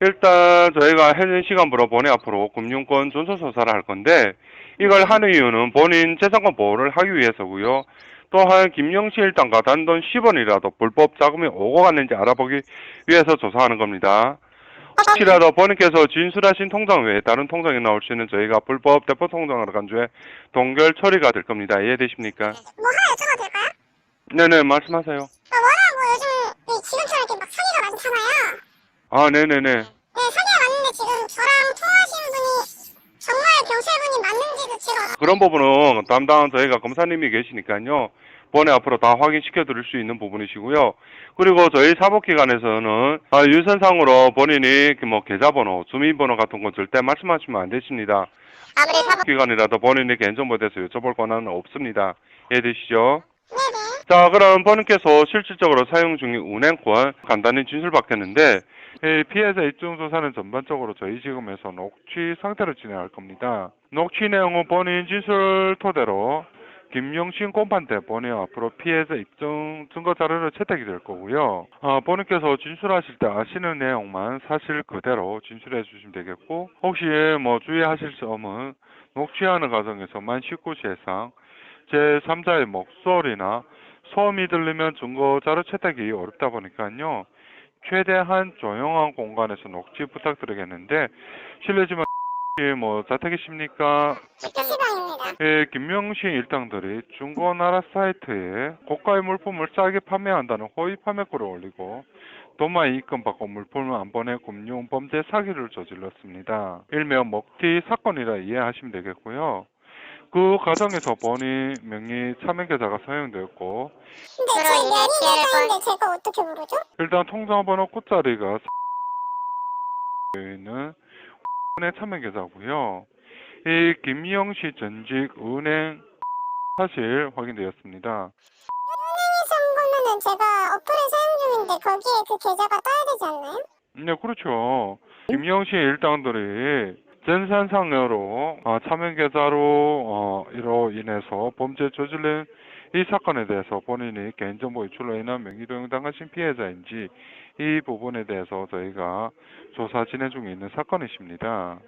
일단 저희가 해당 시간부로 본회 앞으로 금융권 존속 조사를 할 건데 이걸 하는 이유는 본인 재산권 보호를 하기 위해서고요. 또한 김영시 일당과 단돈 10원이라도 불법 자금이 오고 갔는지 알아보기 위해서 조사하는 겁니다. 혹시라도 본인께서 진술하신 통장 외에 다른 통장이 나올 수 있는 저희가 불법 대포 통장으로 간주해 동결 처리가 될 겁니다. 이해되십니까? 뭐 하나 여쭤봐도 될까요? 네네 말씀하세요. 아, 워낙 뭐 요즘 이 지금처럼 이렇게 막 사기가 많잖 아 네네네. 네, 사기가 많은데 지금 저랑 통화하시는 분이 정말 경찰분이 맞는지도 제가 그런 부분은 담당 저희가 검사님이 계시니까요. 본회 앞으로 다 확인시켜 드릴 수 있는 부분이시고요. 그리고 저희 사법기관에서는 아, 유선상으로 본인이 그뭐 계좌번호, 주민번호 같은 건 절대 말씀하시면 안 되십니다. 아무리 사법 기관이라도 본인의 개인정보에 대해서 여쭤볼 권한은 없습니다. 이해되시죠? 네네. 자, 그럼 본인께서 실질적으로 사용 중인 운행권 간단히 진술 받겠는데 이 피해자 입증 조사는 전반적으로 저희 지금에서 녹취 상태로 진행할 겁니다. 녹취 내용은 본인 진술 토대로 김영신 공판대 본인 앞으로 피해자 입증 증거 자료를 채택이 될 거고요. 아, 본인께서 진술하실 때 아시는 내용만 사실 그대로 진술해 주시면 되겠고 혹시 뭐 주의하실 점은 녹취하는 과정에서 만 19세 이상 제3자의 목소리나 소음이 들리면 증거 자료 채택이 어렵다 보니까요. 최대한 조용한 공간에서 녹취 부탁드리겠는데 실례지만 뭐 자택이십니까? PC방입니다. 예, 김명신 일당들이 중고나라 사이트에 고가의 물품을 싸게 판매한다는 허위 판매글을 올리고 도마 이익금 받고 물품을 안 보내 금융 범죄 사기를 저질렀습니다. 일명 먹튀 사건이라 이해하시면 되겠고요. 그 과정에서 본인 명의 참여계좌가 사용되었고 근데 제 피해를 회사인데 제가 어떻게 모르죠? 일단 통장번호 끝자리가 있는 은행 참여계좌고요. 이 김영씨 전직 은행 사실 확인되었습니다. 은행에서 보면은 제가 어플을 사용 중인데 거기에 그 계좌가 떠야 되지 않나요? 네, 그렇죠. 김영씨 일당들이 전산상여로 어, 참여계좌로 어, 이로 인해서 범죄 저질른 이 사건에 대해서 본인이 개인정보 유출로 인한 명의도용 당하신 피해자인지 이 부분에 대해서 저희가 조사 진행 중에 있는 사건이십니다.